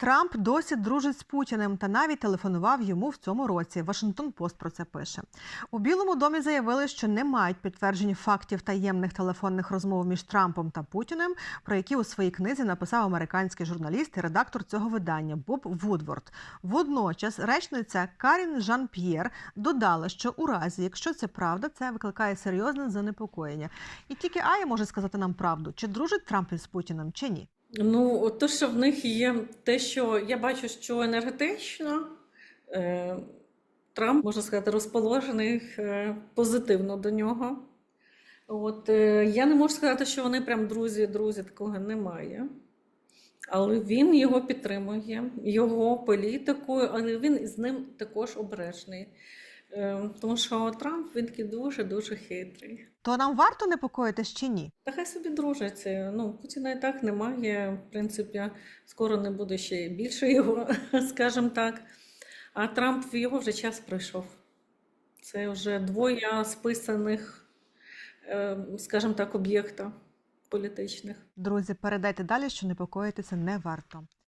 Трамп досі дружить з Путіним та навіть телефонував йому в цьому році. Вашингтон Пост про це пише. У Білому домі заявили, що не мають підтверджень фактів таємних телефонних розмов між Трампом та Путіним, про які у своїй книзі написав американський журналіст і редактор цього видання Боб Вудворд. Водночас речниця Карін Жан П'єр додала, що у разі, якщо це правда, це викликає серйозне занепокоєння. І тільки Ая може сказати нам правду, чи дружить Трамп із Путіним, чи ні. Ну, то, що в них є те, що я бачу, що енергетично е, Трамп, можна сказати, розположений е, позитивно до нього. От, е, я не можу сказати, що вони прям друзі, друзі, такого немає. Але він його підтримує, його політикою, але він з ним також обережний. Е, тому що Трамп він такий дуже-дуже хитрий. То нам варто непокоїтись чи ні? Та хай собі дружаться. Ну, Путіна і так немає. В принципі, скоро не буде ще більше його, скажімо так. А Трамп в його вже час пройшов. Це вже двоє списаних, е, скажімо так, об'єкта політичних. Друзі, передайте далі, що непокоїтися не варто.